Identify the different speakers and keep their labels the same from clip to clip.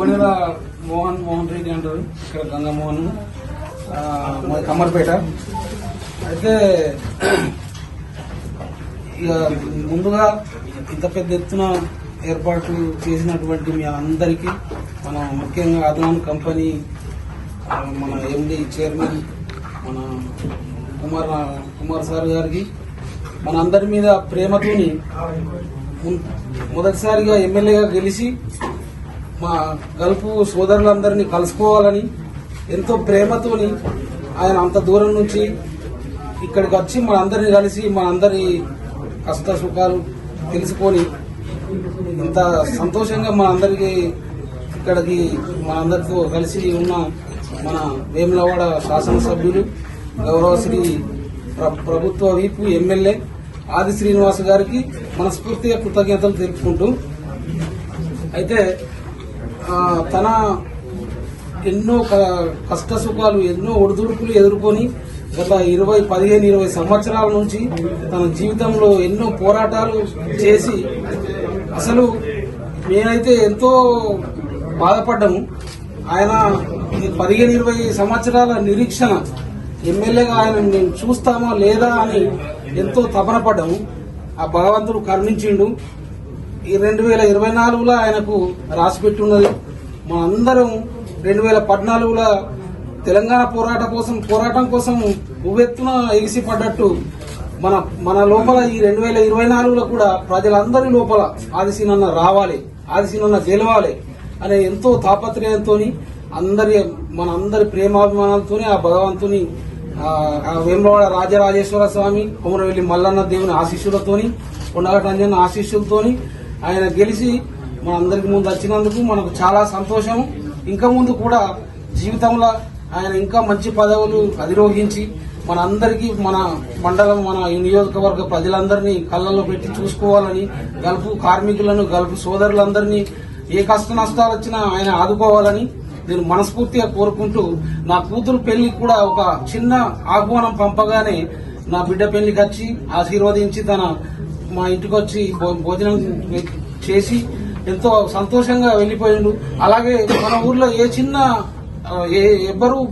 Speaker 1: కొనేల మోహన్ మోహన్ ఇక్కడ అంటారు. ఇక్కడ మాది కమ్మర్పేట. అయితే ఇక ముందుగా ఇంత పెద్ద ఎత్తున ఏర్పాటు చేసినటువంటి మీ అందరికీ మన ముఖ్యంగా అదనాన్ కంపెనీ మన ఎండి చైర్మన్ మన కుమార్ కుమార్ సార్ గారికి మన అందరి మీద ప్రేమతోని మొదటిసారిగా ఎమ్మెల్యేగా గెలిచి మా గల్పు సోదరులందరినీ కలుసుకోవాలని ఎంతో ప్రేమతోని ఆయన అంత దూరం నుంచి ఇక్కడికి వచ్చి మన అందరిని కలిసి మన అందరి కష్ట సుఖాలు తెలుసుకొని ఇంత సంతోషంగా మనందరికీ ఇక్కడికి మన అందరితో కలిసి ఉన్న మన వేములవాడ శాసనసభ్యులు గౌరవశ్రీ ప్ర- ప్రభుత్వ వీపు ఎమ్మెల్యే ఆది శ్రీనివాస్ గారికి మనస్ఫూర్తిగా కృతజ్ఞతలు తెలుపుకుంటూ అయితే తన ఎన్నో క- కష్ట సుఖాలు ఎన్నో ఒడిదుడుకులు ఎదుర్కొని గత ఇరవై పదిహేను ఇరవై సంవత్సరాల నుంచి తన జీవితంలో ఎన్నో పోరాటాలు చేసి అసలు నేనైతే ఎంతో బాధపడ్డాము ఆయన ఈ పదిహేను ఇరవై సంవత్సరాల నిరీక్షణ ఎమ్మెల్యేగా ఆయన మేము చూస్తామా లేదా అని ఎంతో తపన పడ్డాము. ఆ భగవంతుడు కరుణించిండు. ఈ రెండు వేల ఇరవై నాలుగులో ఆయనకు రాసిపెట్టున్నది మనందరం రెండు వేల పద్నాలుగులో తెలంగాణ పోరాట కోసం పోరాటం కోసం ఉవ్వెత్తున ఎగిసి పడ్డట్టు మన మన లోపల ఈ రెండు వేల ఇరవై నాలుగులో కూడా ప్రజలందరి లోపల ఆదిశీనన్న రావాలి ఆదిశీనన్న గెలవాలి అనే ఎంతో తాపత్రయంతో అందరి మన అందరి ప్రేమాభిమానాలతోనే ఆ భగవంతుని వేమవాడ రాజరాజేశ్వర స్వామి కొమరవెల్లి మల్లన్న దేవుని ఆశీస్సులతోని కొండగట అంజన్న ఆశీస్సులతోని ఆయన గెలిచి మన అందరికి ముందు వచ్చినందుకు మనకు చాలా సంతోషం. ఇంకా ముందు కూడా జీవితంలో ఆయన ఇంకా మంచి పదవులు అధిరోహించి మన అందరికీ మన మండలం మన నియోజకవర్గ ప్రజలందరినీ కళ్ళల్లో పెట్టి చూసుకోవాలని గల్ఫ్ కార్మికులను గల్ఫ్ సోదరులందరినీ ఏ కష్ట నష్టాలు వచ్చినా ఆయన ఆదుకోవాలని నేను మనస్ఫూర్తిగా కోరుకుంటూ నా కూతురు పెళ్ళికి కూడా ఒక చిన్న ఆహ్వానం పంపగానే నా బిడ్డ పెళ్ళికి వచ్చి ఆశీర్వదించి తన మా ఇంటికి వచ్చి భో- భోజనం చేసి ఎంతో సంతోషంగా వెళ్ళిపోయిండు. అలాగే మన ఊర్లో ఏ చిన్న ఏ ఎవ్వరు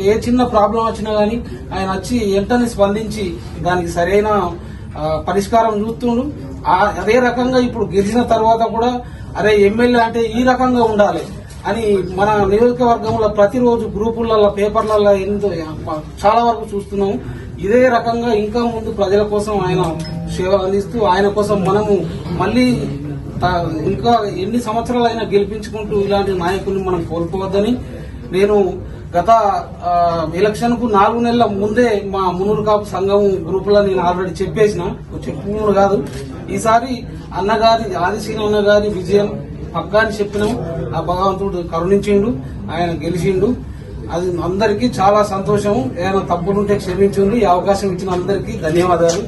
Speaker 1: ఏ చిన్న ప్రాబ్లం వచ్చినా గానీ ఆయన వచ్చి వెంటనే స్పందించి దానికి సరైన పరిష్కారం చూస్తుండు. అదే రకంగా ఇప్పుడు గెలిచిన తర్వాత కూడా అరే ఎమ్మెల్యే అంటే ఈ రకంగా ఉండాలి అని మన నియోజకవర్గంలో ప్రతిరోజు గ్రూపులలో పేపర్లలో ఎంతో చాలా వరకు చూస్తున్నాము. ఇదే రకంగా ఇంకా ముందు ప్రజల కోసం ఆయన సేవ అందిస్తూ ఆయన కోసం మనము మళ్ళీ త- ఇంకా ఎన్ని సంవత్సరాలైనా గెలిపించుకుంటూ ఇలాంటి నాయకుల్ని మనం కోల్పోవద్దని నేను గత ఎలక్షన్కు నాలుగు నెలల ముందే మా మునూరు కాపు సంఘం గ్రూప్ నేను ఆల్రెడీ చెప్పేసిన. చెప్పుకున్నాడు కాదు. ఈసారి అన్నగారి ఆదిశీన అన్నగారి విజయం పక్కా అని చెప్పినాం. ఆ భగవంతుడు కరుణించిండు. ఆయన గెలిచిండు. అది అందరికీ చాలా సంతోషం. ఏమైనా తప్పులుంటే క్షమించండి. ఈ అవకాశం ఇచ్చిన అందరికీ ధన్యవాదాలు.